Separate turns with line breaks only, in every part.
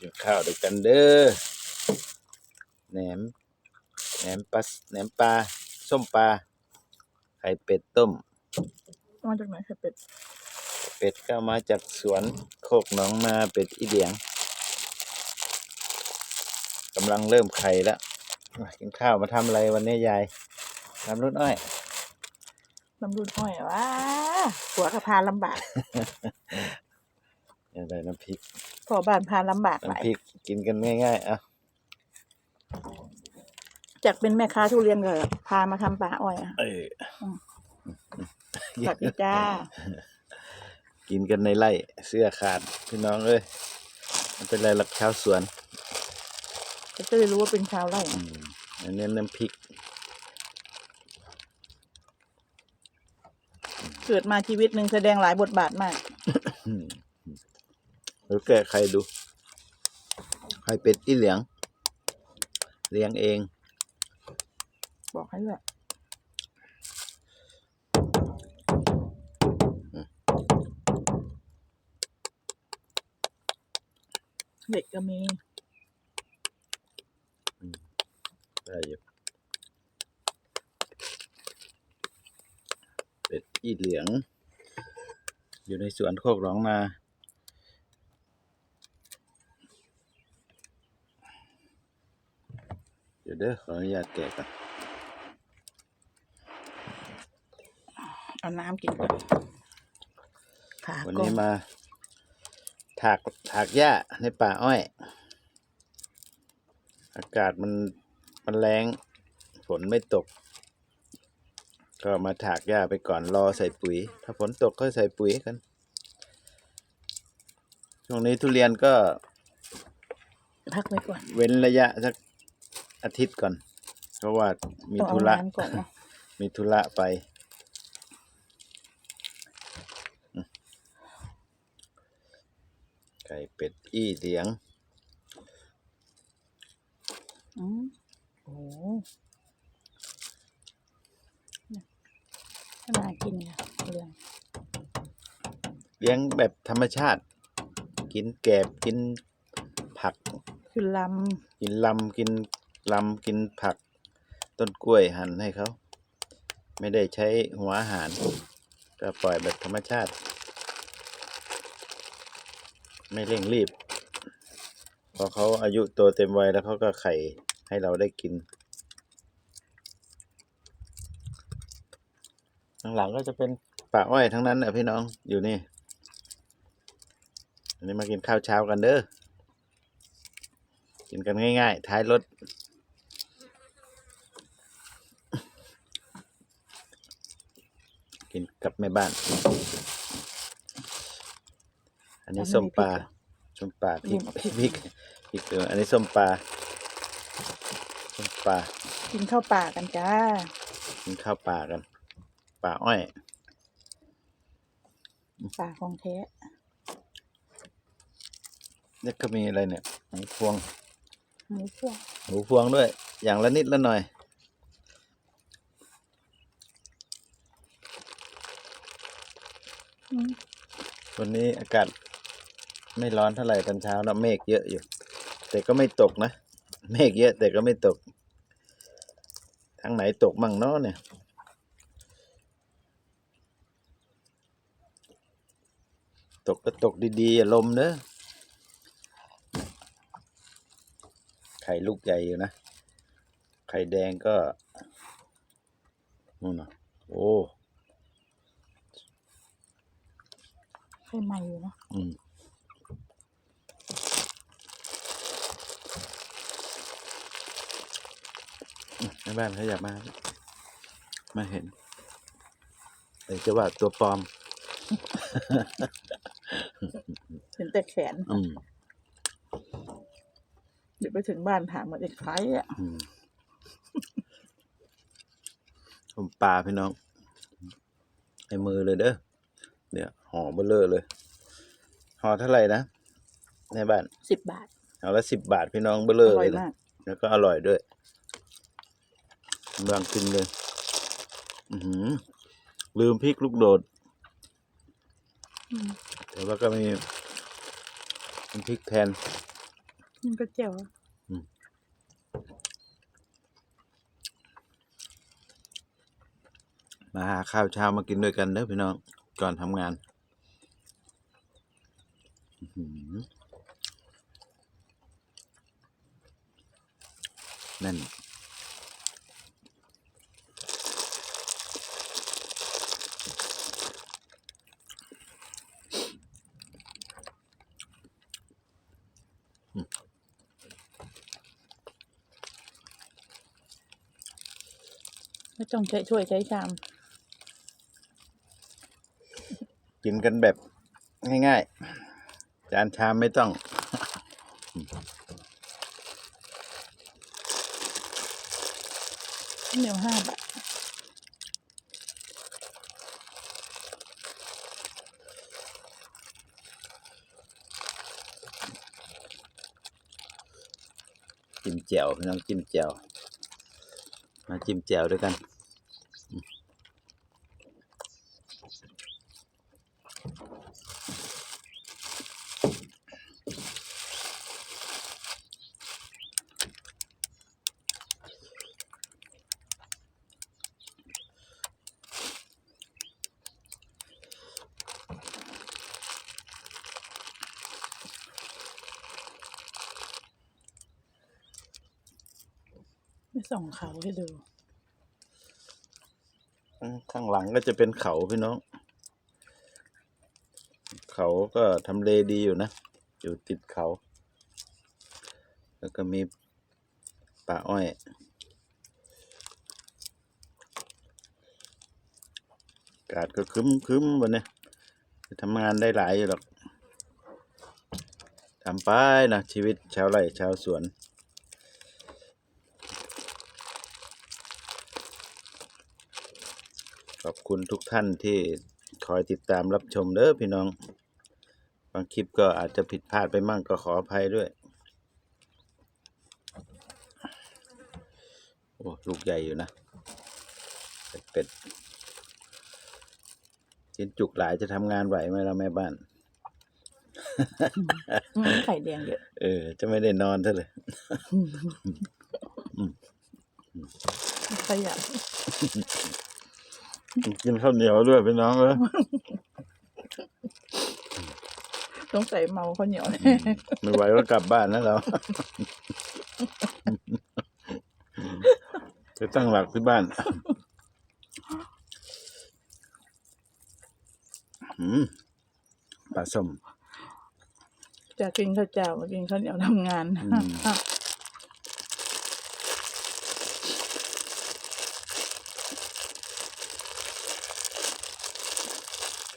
กินข้าวด้วยกันเด้อแหนมแหนมปลาแหนมปลาส้มปลาไข่เป็ดต้ม
มาจากไหนไข่เป็ด
เป็ดก็มาจากสวนโคกหนองนาเป็ดอีเดียงกำลังเริ่มไข่แล้วมากินข้าวมาทำอะไรวันนี้ยายทำรุ่นอ้อย
ลำรุนห้อยว้าหัวกระพานลำบาก
อะไรน้ำพริก
พอบ้านพานลำบากหลาย
น้ำพริกกินกันง่ายๆอะ
จากเป็นแม่ค้าทุเรียนก็พามาทำป่าอ้อยอะ
เออ
สวัสดีจ้า
กินกันในไร่เสื้อขาดพี่น้องเอ้ยมันเป็นไรหลักชาวสวน
ก็จะได้รู้ว่าเป็นชาวไร่
อืมอันนี้น้ำพริก
เกิดมาชีวิตหนึ่งแสดงหลายบทบาทมาก
อืม หรือแกะใครดู ใครเป็ดที่เหลียงเลี้ยงเอง
บอกให้ด้วยเด็กก็มี
ได้อยู่เป็ดอีเหลียงอยู่ในสวนโคกหร้องนา เดี๋ยวเด้อขออนุญาตแกะก่อน
เอาน้ำกินก่อนขา
วัน
ก็
นี้มา ถากถากหญ้าในป่าอ้อย อากาศมันมันแรงฝนไม่ตก ก็มาถากหญ้าไปก่อนรอใส่ปุ๋ย ถ้าฝนตกก็ใส่ปุ๋ยกัน ช่วงนี้ทุเรียนก็
พักไว้ก่อน
เว้นระยะสัก อาทิตย์ก่อน เพราะว่ามี
ต้องเอา
ธุระ
น้ำก่อนเนาะ
มีธุระไปอืมไก่เป็ดอี้เหลียง
อืมโอ้โหน่ากินนะเรื่อง
เลี้ยงแบบธรรมชาติ กินแกบกินผัก
คือล
กินลำกิน ลำกินผัก ต้นกล้วยหั่นให้เขา ไม่ได้ใช้หัวอาหาร ก็ปล่อยแบบธรรมชาติ ไม่เร่งรีบ พอเขาอายุโตเต็มวัยแล้วเขาก็ไข่ให้เราได้กินข้างหลังก็จะเป็นป่าอ้อยทั้งนั้นนะพี่น้องอยู่นี่ อันนี้มากินข้าวเช้ากันเด้อ กินกันง่ายๆ ท้ายรถ กินกับแม่บ้าน อันนี้ส้มปลาส้มปลาพริกพริกพริกเอออันนี้ส้มปลาส้มปลาำ
กินข้าวป่ากันจ้า
กินข้าวป่ากันป่าอ้อย
ป่าของแท้
นี่ก็มีอะไรเนี่ยหมูพวง
หมูพวง
หมูพวงด้วย อย่างละนิดละหน่อย
อืม
วันนี้อากาศไม่ร้อนเท่าไหร่ตอนเช้านะเมฆเยอะอยู่ แต่ก็ไม่ตกนะ เมฆเยอะแต่ก็ไม่ตก ทางไหนตกมั่งเนาะเนี่ยตกก็ตกดีๆอย่าลมเนอะไข่ลูกใหญ่อยู่นะ ไข่แดงก็นู่นนะโอ้
ไข่ใหม่อยู่เนาะ
อืมแม่บ้านเขาอยากมา มาเห็นแต่จะว่าตัวปลอม
เห็นแต่แขน
อืม
เดี๋ยวไปถึงบ้านถามว่าเด็กใครอะ
อืมผมปลาพี่น้องในมือเลยเด้อเนี่ย ห่อเบลเลอร์เลยห่อเท่าไหร่นะในบ้าน
สิบบาท
เอาละสิบบาทพี่น้องเบลเล
อ
อร์
ร่อ
เลยยนะ
มาก
แล้วก็อร่อยด้วยบางกินเลย อือหือลืมพริกลูกโดด
อืม
แต่ว่าก็มีเป็นพริกแทน
มันก็เจียว
มาหาข้าวเช้ามากินด้วยกันเด้อพี่น้องก่อนทำงานอื้อหือ นั่น
ไม่ต้องใช้ช่วยใช้ชาม
กินกันแบบง่ายๆ จานชามไม่ต้อง
เหนียวห้าบาท
จิ้มแจ่วพี่น้องจิ้มแจ่วมาจิ้มแจ่วด้วยกัน
ไม่ส่องเขาให้ดู
ข้างหลังก็จะเป็นเขาพี่น้อง เขาก็ทำเลดีอยู่นะ อยู่ติดเขา แล้วก็มีป่าอ้อยอากาศก็คึ้มคึ้มวันนี้ทำงานได้หลายอยู่หรอกทำไปนะชีวิตชาวไร่ชาวสวน ขอบ คุณทุกท่านที่คอยติดตามรับชมเด้อพี่น้อง บางคลิปก็อาจจะผิดพลาดไปมั่งก็ขออภัยด้วย โอ้ ลูกใหญ่อยู่นะเป็ดเป็ดชิ้นจุกหลายจะทำงานไหวไหมเราแม่บ้าน
อืมไข่แดงเยอะ
เออ จะไม่ได้นอนเท่าเลย
ขยัน
กินข้าวเหนียวด้วยพี่น้องเอ้ย
ต้องใส่เมาข้าวเหนียว
ไม่ไหวก็กลับบ้านนะเราจะตั้งหลักที่บ้านอืมปลาส้ม
จะกินข้าวเจ้ามากินข้าวเหนียวทำงาน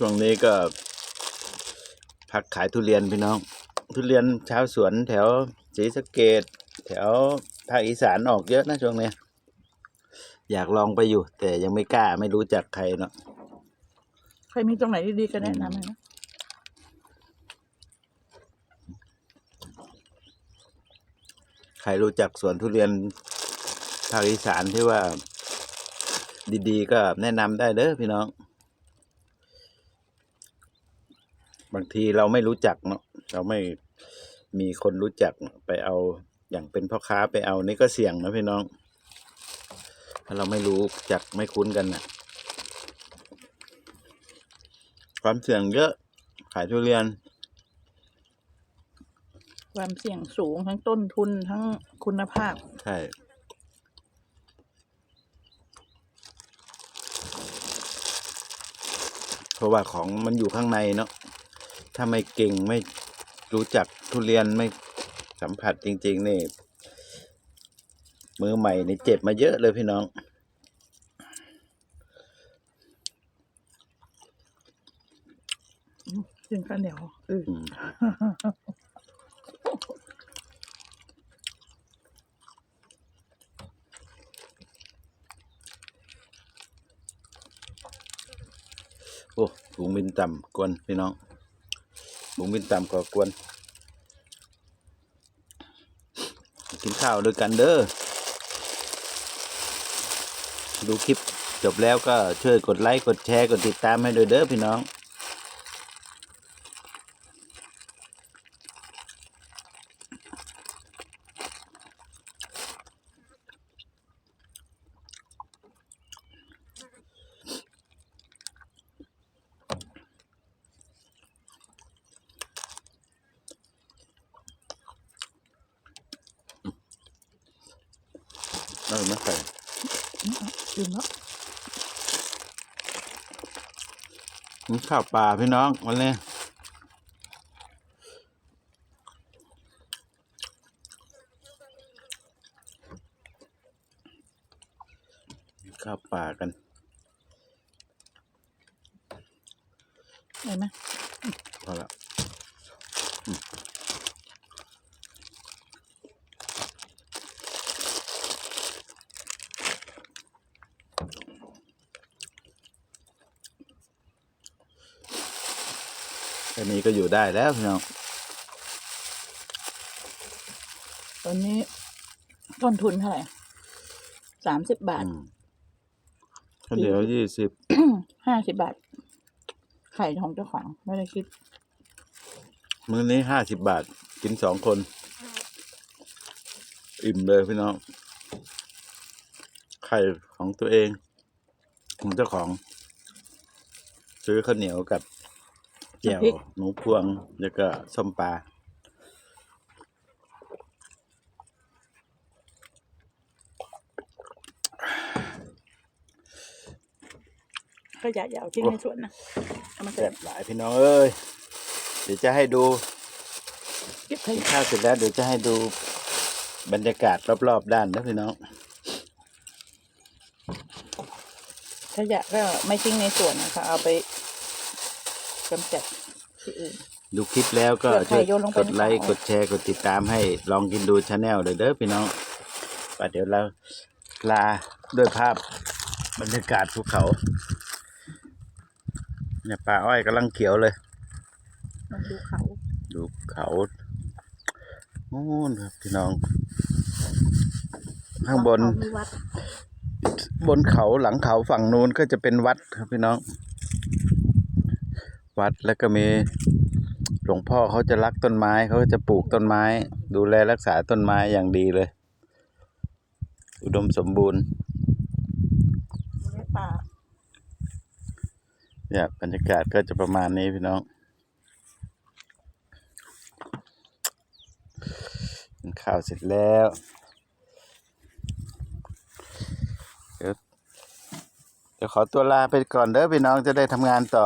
ช่วงนี้ก็พักขายทุเรียนพี่น้อง ทุเรียนชาวสวนแถวศรีสะเกดแถวภาคอีสานออกเยอะนะช่วงนี้ อยากลองไปอยู่ แต่ยังไม่กล้าไม่รู้จักใครเนาะ
ใครมีตรงไหนดีๆก็แนะนำให้นะ
ใครรู้จักสวนทุเรียนภาคอีสานที่ว่าดีๆ ก็แนะนำได้เด้อพี่น้อง บางทีเราไม่รู้จักเนาะเราไม่มีคนรู้จักไปเอาอย่างเป็นพ่อค้าไปเอานี่ก็เสี่ยงนะพี่น้อง ถ้าเราไม่รู้จักไม่คุ้นกันนะความเสี่ยงเยอะขายทุเรียน
ความเสี่ยงสูงทั้งต้นทุนทั้งคุณภาพ
ใช่เพราะว่าของมันอยู่ข้างในเนาะ ถ้าไม่เก่งไม่รู้จักทุเรียนไม่สัมผัสจริง ๆ นี่ มือใหม่นี่เจ็บมาเยอะเลยพี่น้อง
กินข้าวเหนียวเออ
อืมโอ้ถุงบินต่ำกวนพี่น้อง ถุงบินต่ำก็กวน กินข้าวด้วยกันเด้อ ดูคลิปจบแล้วก็ช่วยกดไลค์ กดแชร์ กดติดตามให้ด้วยเด้อพี่น้อง เออไม่ใส่
ลืมแล้ว
นี่ข้าวปลาพี่น้องวันนี้ข้าวปลากัน
ได้ไหม
พอละ นี้ก็อยู่ได้แล้วพี่น้อง
ตอนนี้ต้นทุนเท่าไหร่สามสิบบาท
อืมข้าวเหนียวยี่สิบ
ห้าสิบบาท ไข่ของเจ้าของไม่ได้คิด
มื้อนี้ห้าสิบบาท กินสองคน อิ่มเลยพี่น้อง ไข่ของตัวเอง ของเจ้าของ ซื้อข้าวเหนียวกับ แจ่วหมูพวง แล้วก็ส้มปลา
ก็อยากอยากเอาทิ้งในสวนนะเอามาเสร็
แซ่
จ
บหลายพี่น้องเอ้ย เดี๋ยวจะให้ดู
เก็บข
กิน
ยะ
ข้าวเสร็จแล้วเดี๋ยวจะให้ดูบรรยากาศรอบๆด้านนะพี่น้อง
ขยะก็ไม่ทิ้งในสวนนะคะเอาไป กำจัดที่อื่น
ดูคลิปแล้วก็
เผื่อใคร
ช่วย
โยนลงไป
กดไลค์
ใน
กดแชร์กดติดตามให้ลองกินดูชาแนลเลยเด้อพี่น้องป่ะเดี๋ยวเราลาด้วยภาพบรรยากาศภูเขา เนี่ยป่าอ้อยกำลังเขียวเลย
มันดูเขา
ดูเขาโน่นครับพี่น้อง ข้างบน
เขามีวัด
บนเขาหลังเขาฝั่งนู้นก็จะเป็นวัดครับพี่น้อง วัดแล้วก็มีหลวงพ่อเขาจะรักต้นไม้เขาก็จะปลูกต้นไม้ ดูแลรักษาต้นไม้อย่างดีเลย อุดมสมบูรณ์
ในป่า
เนี่ยบรรยากาศก็จะประมาณนี้พี่น้องกินข้าวเสร็จแล้วเดี๋ยวเดี๋ยวขอตัวลาไปก่อนเด้อพี่น้องจะได้ทำงานต่อ